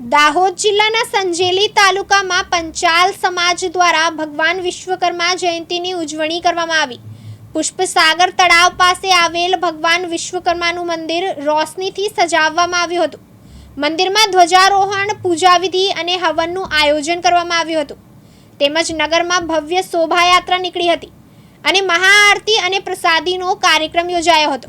દાહોદ જિલ્લાના સંજેલી તાલુકામાં પંચાલ સમાજ દ્વારા ભગવાન વિશ્વકર્મા જયંતીની ઉજવણી કરવામાં આવી. પુષ્પસાગર તળાવ પાસે આવેલ ભગવાન વિશ્વકર્માનું મંદિર રોશનીથી સજાવવામાં આવ્યું હતું. મંદિરમાં ધ્વજારોહણ, પૂજાવિધિ અને હવનનું આયોજન કરવામાં આવ્યું હતું. તેમજ નગરમાં ભવ્ય શોભાયાત્રા નીકળી હતી અને મહાઆરતી અને પ્રસાદીનો કાર્યક્રમ યોજાયો હતો.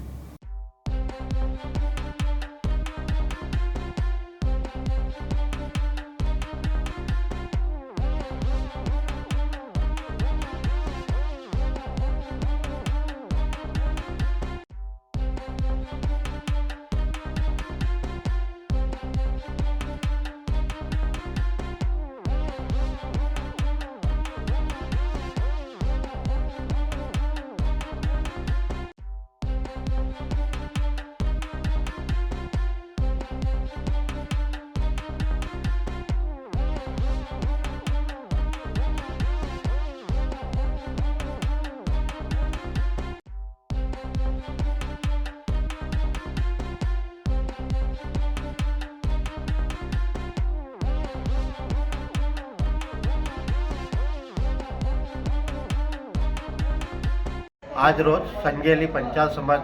આજરોજ સંજેલી પંચાલ સમાજ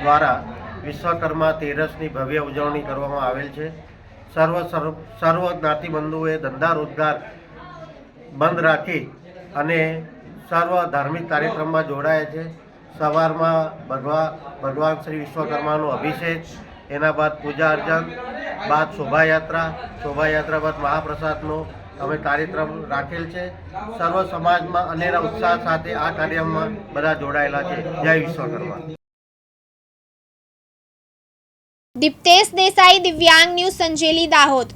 દ્વારા વિશ્વકર્મા તેરસની ભવ્ય ઉજવણી કરવામાં આવેલ છે. સર્વ સર્વ જ્ઞાતિબંધુએ ધંધા રોજગાર બંધ રાખી અને સર્વ ધાર્મિક કાર્યક્રમમાં જોડાયા છે. સવારમાં ભગવા ભગવાન શ્રી વિશ્વકર્માનો અભિષેક, એના બાદ પૂજા અર્ચન, બાદ શોભાયાત્રા શોભાયાત્રા બાદ મહાપ્રસાદનો અમે કાર્યક્રમ રાખેલ છે. સર્વ સમાજમાં અનેરા ઉત્સાહ સાથે આ કાર્યમાં બધા જોડાયેલા છે. જય વિશ્વકર્મા દીપ્તેશ દેસાઈ, દિવ્યાંગ ન્યૂઝ, સંજેલી, દાહોદ.